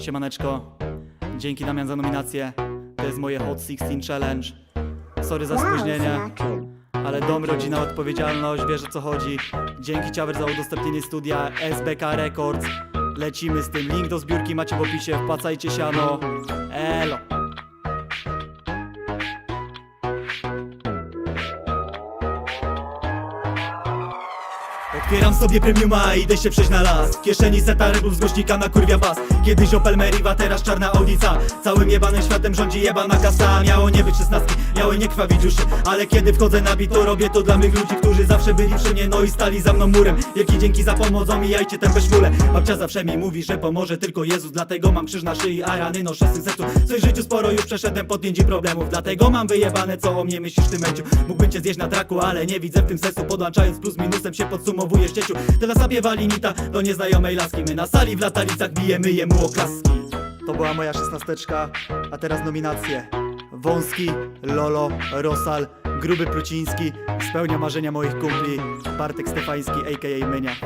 Siemaneczko. Dzięki Damian za nominację. To jest moje Hot 16 Challenge. Sorry za spóźnienie, ale dom, rodzina, odpowiedzialność, wiesz o co chodzi. Dzięki Ciawer za udostępnienie studia SBK Records. Lecimy z tym. Link do zbiórki macie w opisie. Wpłacajcie siano. Elo. Otwieram sobie premiuma i idę się przejść na las. W kieszeni seta rebus z głośnika na kurwia bas. Kiedyś Opel Meriva, teraz czarna Audica Całym jebanym światem rządzi jebana kasa. Miało nie być szesnastki, miały nie krwawić uszy. Ale kiedy wchodzę na bit, to robię to dla mych ludzi Którzy zawsze byli przy mnie, no i stali za mną murem. Wielkie dzięki za pomoc, omijajcie tę beszmulę Babcia zawsze mi mówi, że pomoże tylko Jezus Dlatego mam krzyż na szyi, a rany noszę z sercu w życiu sporo już przeszedłem podjęć i problemów Dlatego mam wyjebane, co o mnie myślisz ty męciu. Mógłbym cię zjeść na traku, ale nie widzę w tym sensu Podłączając plus minusem się podsumowujesz cieciu Tyle sobie wali nita do nieznajomej laski. My na sali w latalicach bijemy jemu oklaski. To była moja szesnasteczka, a teraz nominacje. Wąski, Lolo, Rosal, Gruby Pruciński Spełnia marzenia moich kumpli Bartek Stefański, a.k.a. Mynia